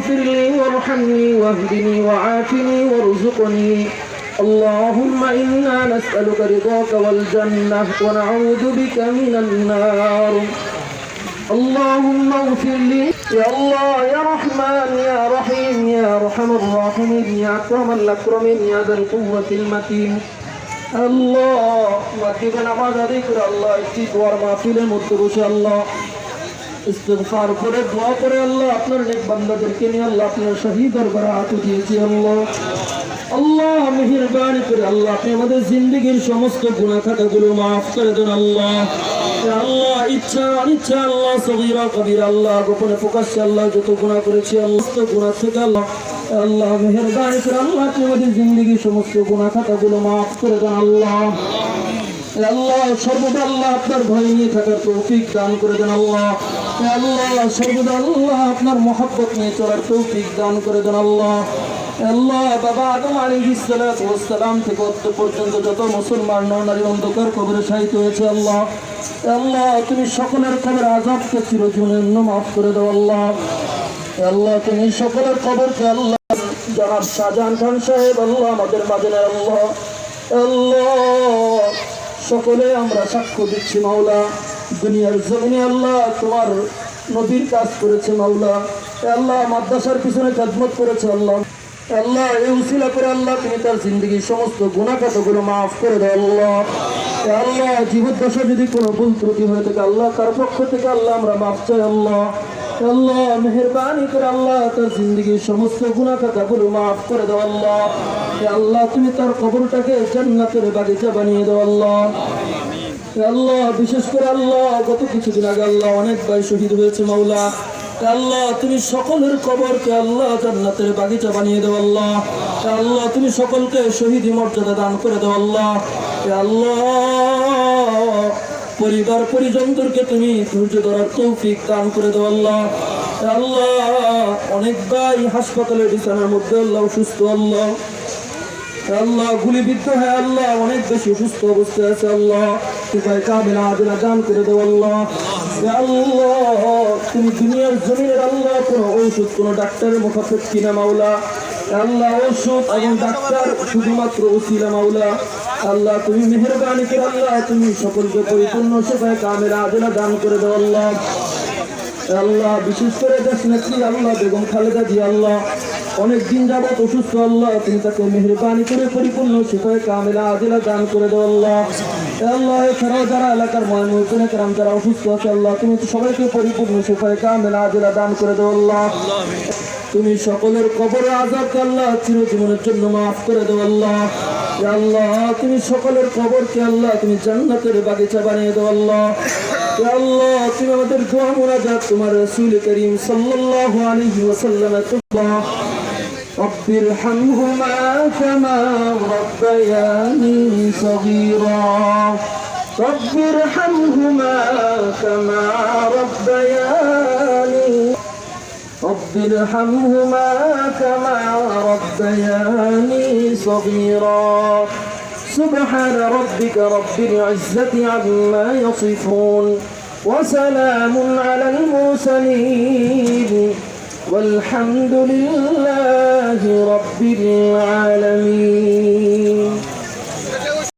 اغفر لي وارحمني واهدني وعافني وارزقني اللهم إنا نسألك رضاك والجنة ونعوذ بك من النار اللهم اغفر لي يا الله يا رحمن يا رحيم يا أرحم الراحمين يا أكرم الأكرمين يا ذا القوة المتين الله وكيف نعمد ذكر الله اتقوى ما في المدرس الله করে, দোয়া করে আল্লাহ আপনার নেক বান্দাদেরকে নিয়ে আল্লাহ আপনার শহীদ দরবারে হাত দিয়েছি আল্লাহ। আল্লাহ মেহেরবানি করে আল্লাহ আপনি আমাদের জিন্দগির সমস্ত গুণা খাতাগুলো মাফ করে দেন আল্লাহ। আল্লাহ, ইচ্ছা অনিচ্ছা আল্লাহ, সগীরা কবির আল্লাহ, গোপনে প্রকাশ্যে আল্লাহ যত গুণা করেছি, আল্লাহ গুণা থেকে আল্লাহ আল্লাহ মেহেরবানি করে আল্লাহ আপনি আমাদের জিন্দগির সমস্ত গুণা খাতাগুলো মাফ করে দেন আল্লাহ। আল্লাহ, সর্বদা আল্লাহ আপনার ভয় নিয়ে থাকার তৌফিক দান করে দেন আল্লাহ। আল্লাহ, সর্বদা আল্লাহ আপনার মহব্বত নিয়ে চলার তৌফিক দান করে দেন আল্লাহ। আল্লাহ, বাবা আদম আলাইহিস সালাম থেকে অত্য পর্যন্ত যত মুসলমান, নরনারী অন্ধকার কবরে শাহিত হয়েছে আল্লাহ। আল্লাহ, তুমি সকলের কবর আজাবকে চিরজীবনের জন্য মাফ করে দাও আল্লাহ। আল্লাহ, তুমি সকলের কবরকে আল্লাহ জনাব শাহজাহান খান সাহেব, আল্লাহ আমাদের মাঝে আল্লাহ। আল্লাহ সকলে আমরা সাক্ষ্য দিচ্ছি, মাওলা। দুনিয়ার জমিনে আল্লাহ তোমার নদীর কাজ করেছে, মাওলা। আল্লাহ মাদ্রাসার পিছনে খেদমত করেছে, আল্লাহ। আল্লাহ এই উসিলা করে আল্লাহ তুমি তার জিন্দগির সমস্ত গুণাখাতগুলো মাফ করে দেয় আল্লাহ। আল্লাহ জীবদ্দশা যদি কোনো ভুল ত্রুটি হয়ে থাকে, আল্লাহ কার পক্ষ থেকে আল্লাহ আমরা মাফ চাই আল্লাহ। আল্লাহ, মেহরবানি করে আল্লাহ তার জিন্দগির সমস্ত গুণাখাতাগুলো মাফ করে দাও আল্লাহ। আল্লাহ, তুমি তার কবরটাকে জান্নাতের বাগিচা বানিয়ে দাও আল্লাহ। আল্লাহ, বিশেষ করে আল্লাহ, গত কিছুদিন আগে আল্লাহ অনেক ভাই শহীদ হয়েছে মাওলা। আল্লাহ, তুমি সকলের কবরকে আল্লাহ জান্নাতের বাগিচা বানিয়ে দাও, আল্লাহ। আল্লাহ, তুমি সকলকে শহীদি মর্যাদা দান করে দাও, আল্লাহ। আল্লাহ, পরিবার পরিজনদেরকে তুমি ধৈর্য ধরার তৌফিক দান করে দাও, আল্লাহ। আল্লাহ, অনেক ভাই হাসপাতালের বিছানার মধ্যে আল্লাহ সুস্থ আল্লাহ। আল্লাহ, গুলিবিদ্ধ হয়ে আল্লাহ, অনেক বেশি অসুস্থ অবস্থায় আছে আল্লাহ। তুই কাবিলা আদিলা দান করে দেবো আল্লাহ। আল্লাহ, তুমি দুনিয়ার জমিনের আল্লাহ, কোনো ঔষধ, কোনো ডাক্তারের মুখাপেট কিনা মাওলা। আল্লাহ, ঔষধ এবং ডাক্তার শুধুমাত্র উসিলা মাওলা। আল্লাহ, তুমি মেহরবানি করে আল্লাহ, তুমি সকলকে পরিপূর্ণ সেবায় কামেরা আদিলা দান করে দেবো আল্লাহ। আল্লাহ, বিশেষ করে দেশ নেত্রী আল্লাহ, বেগম খালেদা জি আল্লাহ। অনেক দিন যাবত অসুস্থ আল্লাহ, তুমি তাকে মেহরবানি করে পরিপূর্ণ শিফায় কামেলা আদিলা দান করে দাও আল্লাহ। আল্লাহ, এছাড়াও যারা এলাকার ময়মুদ্দিনে কেরাম যারা অসুস্থ আছে আল্লাহ, তুমি সবাইকে পরিপূর্ণ শিফায় কামেলা আদিলা দান করে দাও আল্লাহ। তুমি সকলের কবর আজাবকে আল্লাহ চিরজীবনের জন্য মাফ করে দাও আল্লাহ। আল্লাহ, তুমি সকলের কবরকে আল্লাহ, তুমি জান্নাতের বাগিচা বানিয়ে দাও আল্লাহ। আল্লাহ, তুমি আমাদের দোয়া মোনাজাত, তোমার রাসূল করিম সাল্লাল্লাহু আলাইহি ওয়াসাল্লাম رب ارحمهما كما ربياني صغيرا. رب ارحمهما كما ربياني. رب ارحمهما كما ربياني صغيرا. سبحان ربك رب العزة عما يصفون. وسلام على المرسلين. والحمد لله رب العالمين.